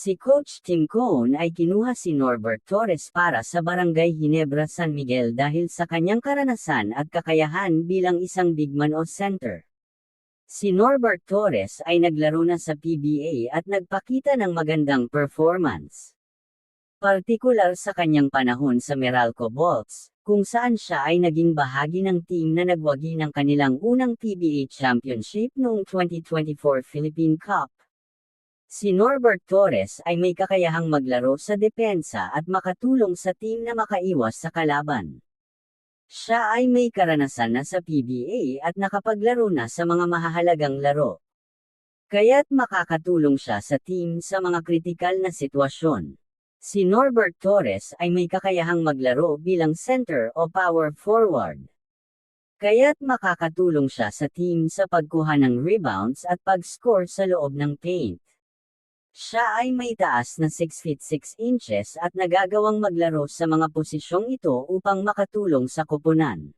Si Coach Tim Cohn ay kinuha si Norbert Torres para sa Barangay Ginebra San Miguel dahil sa kanyang karanasan at kakayahan bilang isang bigman o center. Si Norbert Torres ay naglaro na sa PBA at nagpakita ng magandang performance. Partikular sa kanyang panahon sa Meralco Bolts, kung saan siya ay naging bahagi ng team na nagwagi ng kanilang unang PBA Championship noong 2024 Philippine Cup. Si Norbert Torres ay may kakayahang maglaro sa depensa at makatulong sa team na makaiwas sa kalaban. Siya ay may karanasan na sa PBA at nakapaglaro na sa mga mahahalagang laro. Kaya't makakatulong siya sa team sa mga kritikal na sitwasyon. Si Norbert Torres ay may kakayahang maglaro bilang center o power forward. Kaya't makakatulong siya sa team sa pagkuha ng rebounds at pag-score sa loob ng paint. Siya ay may taas na 6 feet 6 inches at nagagawang maglaro sa mga posisyong ito upang makatulong sa koponan.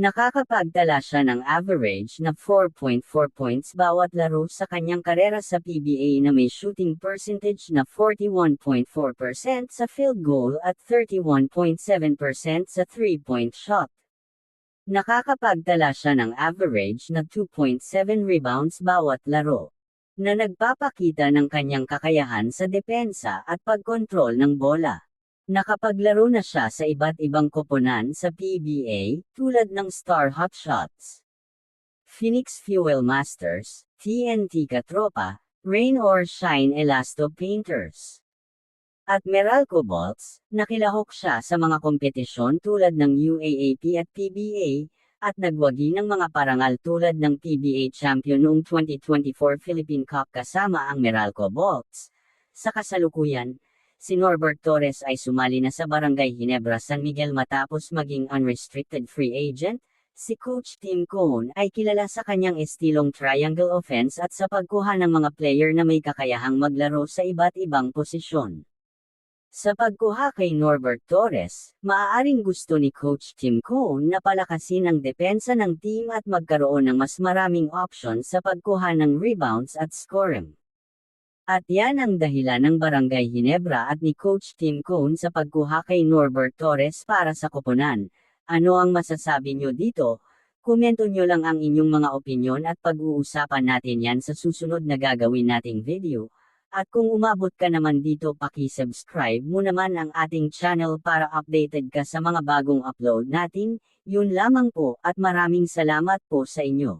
Nakakapagtala siya ng average na 4.4 points bawat laro sa kanyang karera sa PBA na may shooting percentage na 41.4% sa field goal at 31.7% sa three-point shot. Nakakapagtala siya ng average na 2.7 rebounds bawat laro na nagpapakita ng kanyang kakayahan sa depensa at pagkontrol ng bola. Nakapaglaro na siya sa iba't ibang koponan sa PBA, tulad ng Star Hotshots, Phoenix Fuel Masters, TNT Katropa, Rain or Shine Elasto Painters. At Meralco Bolts, nakilahok siya sa mga kompetisyon tulad ng UAAP at PBA, at nagwagi ng mga parangal tulad ng PBA champion noong 2024 Philippine Cup kasama ang Meralco Bolts. Sa kasalukuyan, si Norbert Torres ay sumali na sa Barangay Ginebra San Miguel matapos maging unrestricted free agent. Si Coach Tim Cohn ay kilala sa kanyang estilong triangle offense at sa pagkuha ng mga player na may kakayahang maglaro sa iba't ibang posisyon. Sa pagkuha kay Norbert Torres, maaaring gusto ni Coach Tim Cohn na palakasin ang depensa ng team at magkaroon ng mas maraming option sa pagkuha ng rebounds at scoring. At yan ang dahilan ng Barangay Ginebra at ni Coach Tim Cohn sa pagkuha kay Norbert Torres para sa koponan. Ano ang masasabi nyo dito? Komento nyo lang ang inyong mga opinyon at pag-uusapan natin yan sa susunod na gagawin nating video. At kung umabot ka naman dito paki-subscribe mo naman ang ating channel para updated ka sa mga bagong upload natin, yun lamang po at maraming salamat po sa inyo.